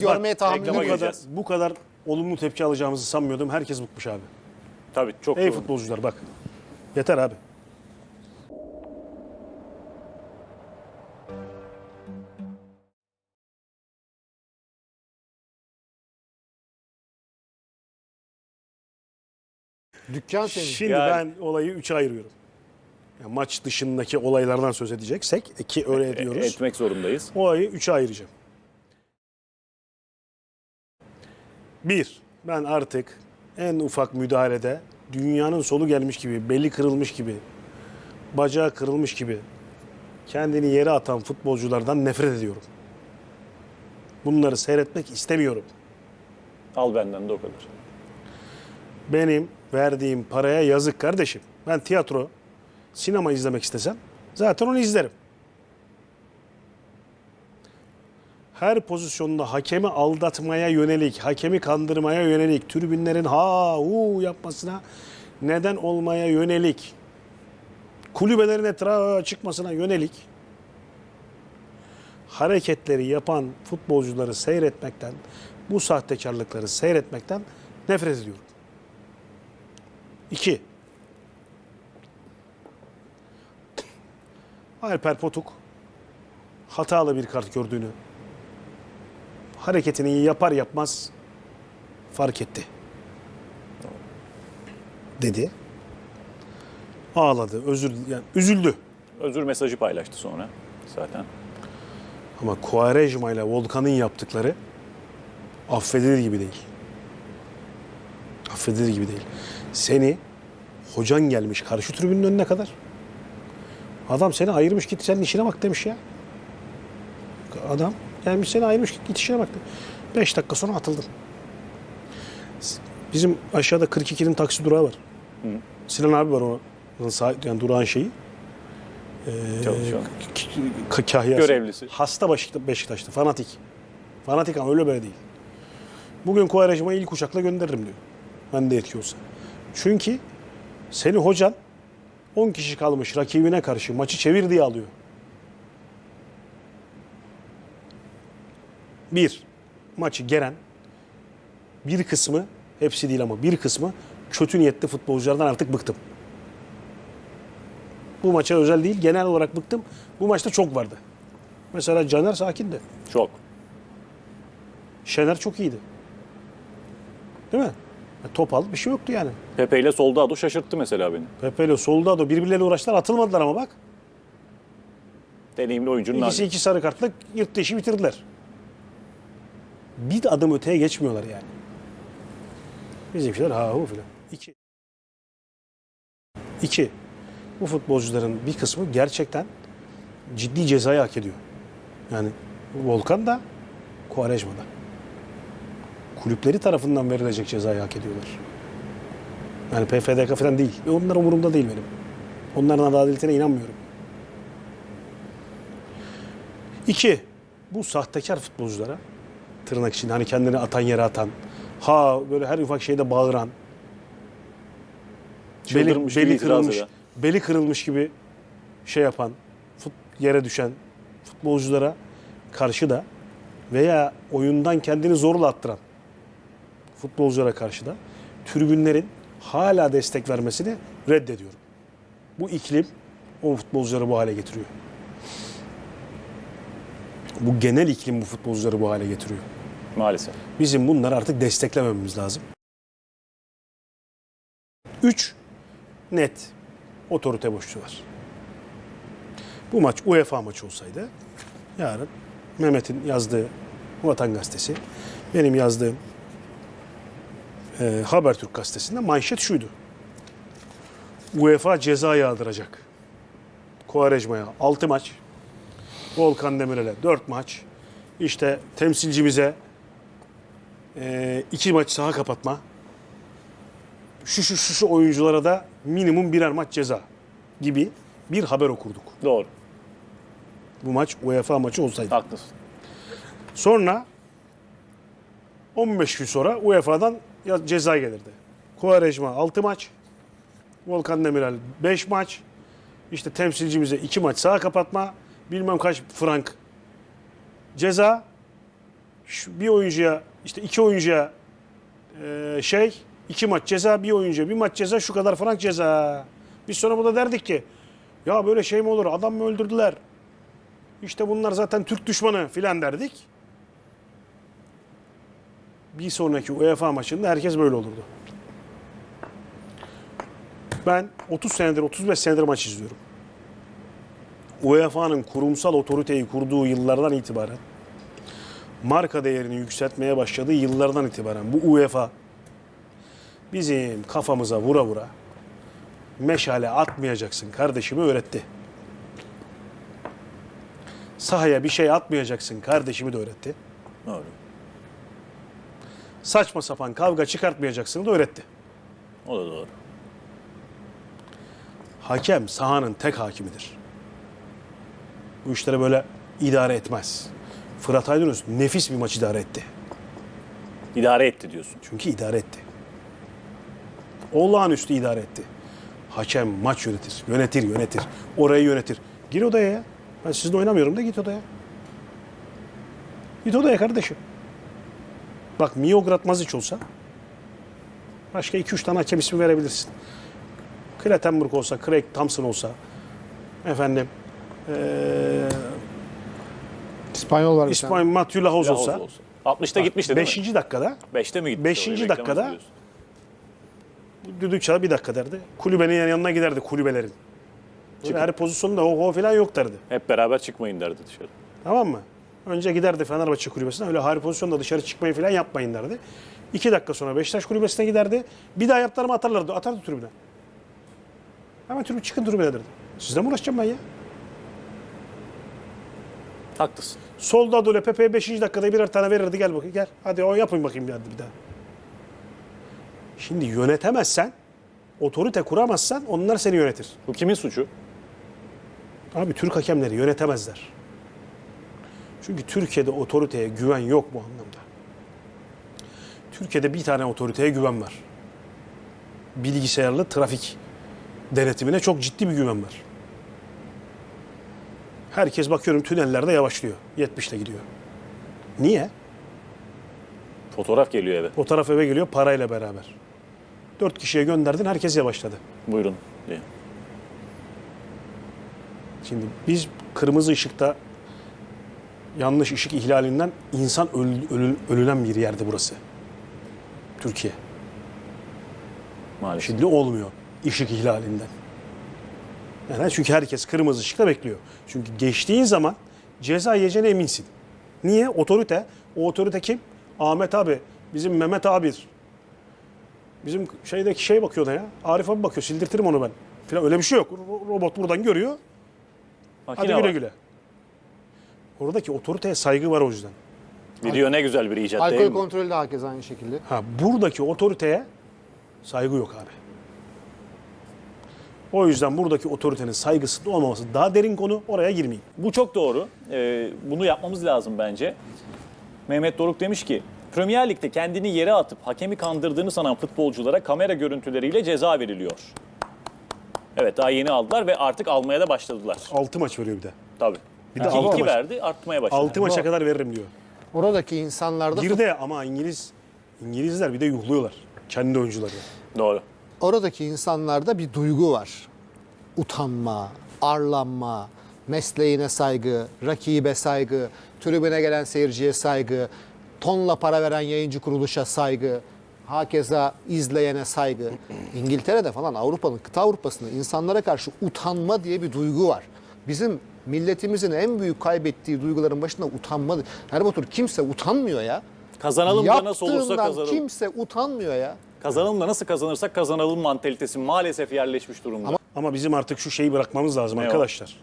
Görmeye tahammülüm reklama yok. gireceğiz. Bu kadar, bu kadar olumlu tepki alacağımızı sanmıyordum. Herkes bıkmış abi. Tabii çok Ey doğru. futbolcular bak. Yeter abi. Dükkan senin. Şimdi Yani- ben olayı üçe ayırıyorum. Yani maç dışındaki olaylardan söz edeceksek e, ki öyle ediyoruz. Etmek zorundayız. Olayı üçe ayıracağım. Bir, ben artık en ufak müdahalede dünyanın solu gelmiş gibi, beli kırılmış gibi, bacağı kırılmış gibi kendini yere atan futbolculardan nefret ediyorum. Bunları seyretmek istemiyorum. Al benden de o kadar. Benim verdiğim paraya yazık kardeşim. Ben tiyatro, sinema izlemek istesem zaten onu izlerim. Her pozisyonda hakemi aldatmaya yönelik, hakemi kandırmaya yönelik, tribünlerin ha hu yapmasına neden olmaya yönelik, kulübelerin etrafa çıkmasına yönelik hareketleri yapan futbolcuları seyretmekten, bu sahtekarlıkları seyretmekten nefret ediyorum. İki. Alper Potuk hatalı bir kart gördüğünü hareketini yapar yapmaz fark etti. Dedi. Ağladı, özür yani üzüldü. Özür mesajı paylaştı sonra zaten. Ama Quaresma ile Volkan'ın yaptıkları affedilir gibi değil. Affedilir gibi değil. Seni hocan gelmiş karşı tribünün önüne kadar. Adam seni ayırmış git senin işine bak demiş ya. Adam gelmiş seni ayırmış git işine bak. Beş dakika sonra atıldın. Bizim aşağıda 42'nin taksi durağı var. Sinan abi var onun sahip yani durağın şeyi. Çalışan. K- kahyası. Görevlisi. Hasta Beşikta- Beşiktaş'ta. Fanatik. Fanatik ama öyle böyle değil. Bugün Kuvarecima'yı ilk uçakla gönderirim diyor. Ben de yetki olsa. Çünkü seni hocan 10 kişi kalmış rakibine karşı maçı çevir diye alıyor. Bir, maçı geren bir kısmı, hepsi değil ama bir kısmı kötü niyetli futbolculardan artık bıktım. Bu maça özel değil, genel olarak bıktım. Bu maçta çok vardı. Mesela Caner sakindi. Çok. Şener çok iyiydi. Değil mi? Ya Topal bir şey yoktu yani. Pepe ile Soldado şaşırttı mesela beni. Pepe ile Soldado birbirleriyle uğraştılar atılmadılar ama bak. Deneyimli oyuncunun İkisi iki sarı kartla yırttı işi bitirdiler. Bir adım öteye geçmiyorlar yani. Bizimkiler ha hu filan. İki. İki. Bu futbolcuların bir kısmı gerçekten ciddi cezayı hak ediyor. Yani Volkan da Quaresma da. Kulüpleri tarafından verilecek cezayı hak ediyorlar. Yani PFDK falan değil. Ve onlar umurumda değil benim. Onların adaletine inanmıyorum. İki, bu sahtekar futbolculara tırnak için hani kendini atan yere atan, ha böyle her ufak şeyde bağıran, beli, Çıldırmış beli kırılmış, eden. beli kırılmış gibi şey yapan, fut, yere düşen futbolculara karşı da veya oyundan kendini zorla attıran futbolculara karşı da tribünlerin hala destek vermesini reddediyorum. Bu iklim o futbolcuları bu hale getiriyor. Bu genel iklim bu futbolcuları bu hale getiriyor. Maalesef. Bizim bunları artık desteklememiz lazım. 3. Net otorite boşluğu var. Bu maç UEFA maçı olsaydı yarın Mehmet'in yazdığı Vatan Gazetesi, benim yazdığım e, Habertürk gazetesinde manşet şuydu. UEFA ceza yağdıracak. Kovarejma'ya 6 maç, Volkan Demirel'e 4 maç, işte temsilcimize e, iki maç saha kapatma, şu şu şu şu oyunculara da minimum birer maç ceza gibi bir haber okurduk. Doğru. Bu maç UEFA maçı olsaydı. Haklısın. Sonra 15 gün sonra UEFA'dan ya- ceza gelirdi. Quaresma 6 maç, Volkan Demirel 5 maç, işte temsilcimize 2 maç saha kapatma, bilmem kaç frank ceza. Şu bir oyuncuya işte iki oyuncuya e, şey iki maç ceza bir oyuncuya bir maç ceza şu kadar frank ceza. Biz sonra burada derdik ki ya böyle şey mi olur adam mı öldürdüler? İşte bunlar zaten Türk düşmanı filan derdik. Bir sonraki UEFA maçında herkes böyle olurdu. Ben 30 senedir 35 senedir maç izliyorum. UEFA'nın kurumsal otoriteyi kurduğu yıllardan itibaren marka değerini yükseltmeye başladığı yıllardan itibaren bu UEFA bizim kafamıza vura vura meşale atmayacaksın kardeşimi öğretti. Sahaya bir şey atmayacaksın kardeşimi de öğretti. Doğru. Saçma sapan kavga çıkartmayacaksın da öğretti. O da doğru. Hakem sahanın tek hakimidir. Bu işleri böyle idare etmez. Fırat Aydınus nefis bir maç idare etti. İdare etti diyorsun. Çünkü idare etti. Olağanüstü idare etti. Hakem maç yönetir, yönetir, yönetir. Orayı yönetir. Gir odaya ya. Ben sizinle oynamıyorum da git odaya. Git odaya kardeşim. Bak Miograd Mazic olsa başka 2-3 tane hakem ismi verebilirsin. Klatenburg olsa, Craig Thompson olsa efendim eee İspanyol var bir tane. İspanya Mathieu Lahoz Lahoz olsa olsa. 60'ta gitmişti değil 5. mi? dakikada 5'te mi gitti? Beşinci Oraya beklemez dakikada- diyorsun. düdük çalar bir dakika derdi. Kulübenin yanına giderdi kulübelerin. Çıkın. her pozisyonda o, o falan yok derdi. Hep beraber çıkmayın derdi dışarı. Tamam mı? Önce giderdi Fenerbahçe kulübesine öyle her pozisyonda dışarı çıkmayı falan yapmayın derdi. İki dakika sonra Beşiktaş kulübesine giderdi. Bir daha yaptılar mı atarlardı. Atardı tribüne. Hemen tribüne çıkın tribüne derdi. Sizle mi uğraşacağım ben ya? Haklısın. Solda Dole Pepe'ye 5. dakikada birer tane verirdi. Gel bakayım gel. Hadi o yapın bakayım derdi bir daha. Şimdi yönetemezsen, otorite kuramazsan onlar seni yönetir. Bu kimin suçu? Abi Türk hakemleri yönetemezler. Çünkü Türkiye'de otoriteye güven yok bu anlamda. Türkiye'de bir tane otoriteye güven var. Bilgisayarlı trafik denetimine çok ciddi bir güven var. Herkes bakıyorum tünellerde yavaşlıyor. 70'te gidiyor. Niye? Fotoğraf geliyor eve. O taraf eve geliyor parayla beraber. Dört kişiye gönderdin herkes yavaşladı. Buyurun diye. Şimdi biz kırmızı ışıkta yanlış ışık ihlalinden insan öl- ölü- ölülen bir yerde burası. Türkiye. Maalesef. Şimdi olmuyor ışık ihlalinden. Yani çünkü herkes kırmızı ışıkta bekliyor. Çünkü geçtiğin zaman ceza yiyeceğine eminsin. Niye? Otorite. O otorite kim? Ahmet abi. Bizim Mehmet abi. Bizim şeydeki şey bakıyor da ya. Arif abi bakıyor. Sildirtirim onu ben. Falan öyle bir şey yok. Ro- Robot buradan görüyor. Makine Hadi güle var. güle. Oradaki otoriteye saygı var o yüzden. Video ne güzel bir icat değil Alkol mi? kontrolü de herkes aynı şekilde. Ha buradaki otoriteye saygı yok abi. O yüzden buradaki otoritenin saygısının olmaması daha derin konu. Oraya girmeyeyim. Bu çok doğru. Ee, bunu yapmamız lazım bence. Mehmet Doruk demiş ki Premier Lig'de kendini yere atıp hakemi kandırdığını sanan futbolculara kamera görüntüleriyle ceza veriliyor. Evet daha yeni aldılar ve artık almaya da başladılar. 6 maç veriyor bir de. Tabii. Bir de İki, altı iki maç. verdi artmaya başladı. 6 maça kadar veririm diyor. Oradaki insanlarda Bir de ama İngiliz İngilizler bir de yuhluyorlar. Kendi oyuncuları. Doğru. Oradaki insanlarda bir duygu var. Utanma, arlanma, mesleğine saygı, rakibe saygı, tribüne gelen seyirciye saygı, tonla para veren yayıncı kuruluşa saygı, hakeza izleyene saygı. İngiltere'de falan Avrupa'nın, kıta Avrupa'sında insanlara karşı utanma diye bir duygu var. Bizim milletimizin en büyük kaybettiği duyguların başında utanma. Erbatur kimse utanmıyor ya. Kazanalım da nasıl olursa kazanalım. kimse utanmıyor ya. Kazanalım da nasıl kazanırsak kazanalım mantalitesi maalesef yerleşmiş durumda. Ama bizim artık şu şeyi bırakmamız lazım Ne o? arkadaşlar.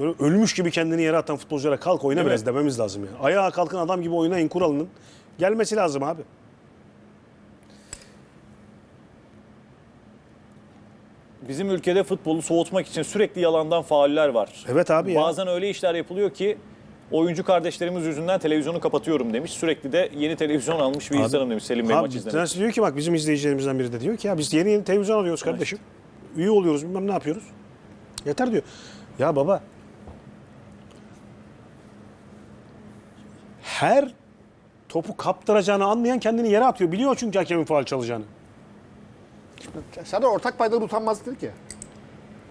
Böyle ölmüş gibi kendini yere atan futbolculara kalk oyna biraz dememiz lazım yani. Ayağa kalkın adam gibi oynayın kuralının gelmesi lazım abi. Bizim ülkede futbolu soğutmak için sürekli yalandan fauller var. Evet abi ya. Bazen öyle işler yapılıyor ki oyuncu kardeşlerimiz yüzünden televizyonu kapatıyorum demiş. Sürekli de yeni televizyon almış bir Abi- insanım demiş Selim Bey Abi maç izlemek. tanesi diyor ki bak bizim izleyicilerimizden biri de diyor ki ya biz yeni yeni televizyon alıyoruz kardeşim. Üye oluyoruz bilmem ne yapıyoruz. Yeter diyor. Ya baba her topu kaptıracağını anlayan kendini yere atıyor. Biliyor çünkü hakemin faal çalacağını. Serdar ortak paydalı utanmazlıktır ki.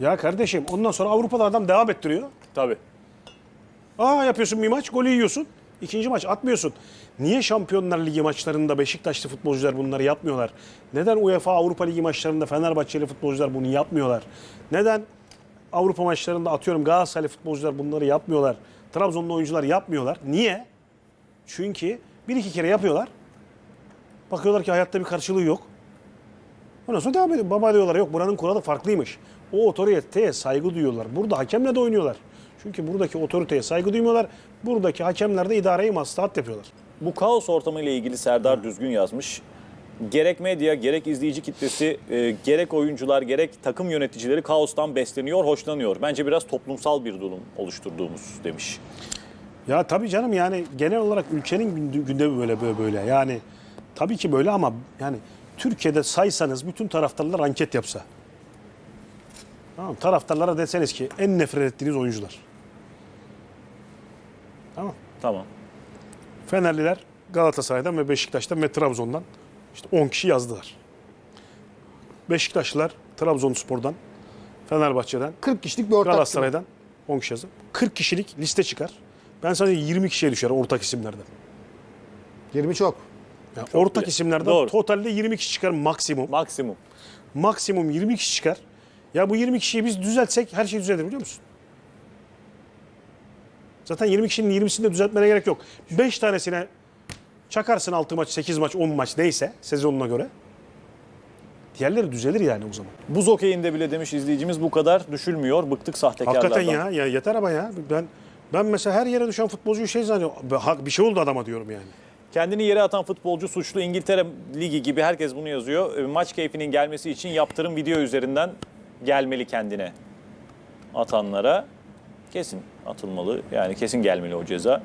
Ya kardeşim ondan sonra Avrupa'da adam devam ettiriyor. Tabii. Aa yapıyorsun bir maç, golü yiyorsun. İkinci maç atmıyorsun. Niye Şampiyonlar Ligi maçlarında Beşiktaşlı futbolcular bunları yapmıyorlar? Neden UEFA Avrupa Ligi maçlarında Fenerbahçeli futbolcular bunu yapmıyorlar? Neden Avrupa maçlarında atıyorum Galatasaraylı futbolcular bunları yapmıyorlar? Trabzonlu oyuncular yapmıyorlar. Niye? Çünkü bir iki kere yapıyorlar. Bakıyorlar ki hayatta bir karşılığı yok. Ondan sonra devam ediyor. Baba diyorlar yok buranın kuralı farklıymış. O otoriteye saygı duyuyorlar. Burada hakemle de oynuyorlar. Çünkü buradaki otoriteye saygı duymuyorlar. Buradaki hakemler de idareyi maslahat yapıyorlar. Bu kaos ortamı ile ilgili Serdar Düzgün yazmış. Gerek medya, gerek izleyici kitlesi, e, gerek oyuncular, gerek takım yöneticileri kaostan besleniyor, hoşlanıyor. Bence biraz toplumsal bir durum oluşturduğumuz demiş. Ya tabii canım yani genel olarak ülkenin günde- gündemi böyle böyle böyle. Yani tabii ki böyle ama yani Türkiye'de saysanız bütün taraftarlar anket yapsa. Tamam taraftarlara deseniz ki en nefret ettiğiniz oyuncular. Tamam. Tamam. Fenerliler Galatasaray'dan ve Beşiktaş'tan ve Trabzon'dan işte 10 kişi yazdılar. Beşiktaşlılar Trabzonspor'dan, Fenerbahçe'den, 40 kişilik bir ortak. Galatasaray'dan 10 kişi yazdı. 40 kişilik liste çıkar. Ben sadece 20 kişiye düşer ortak isimlerden. 20 çok. Yani ortak bile. isimlerden Doğru. totalde 20 kişi çıkar maksimum. Maksimum. Maksimum 20 kişi çıkar. Ya bu 20 kişiyi biz düzeltsek her şey düzelir biliyor musun? Zaten 20 kişinin 20'sini de düzeltmene gerek yok. 5 tanesine çakarsın 6 maç, 8 maç, 10 maç neyse sezonuna göre. Diğerleri düzelir yani o zaman. Buz okeyinde bile demiş izleyicimiz bu kadar düşülmüyor. Bıktık sahtekarlardan. Hakikaten ya, ya yeter ama ya. Ben ben mesela her yere düşen futbolcuyu şey zannediyorum. Bir şey oldu adama diyorum yani. Kendini yere atan futbolcu suçlu İngiltere Ligi gibi herkes bunu yazıyor. E, Maç keyfinin gelmesi için yaptırım video üzerinden gelmeli kendine atanlara. Kesin atılmalı. Yani kesin gelmeli o ceza.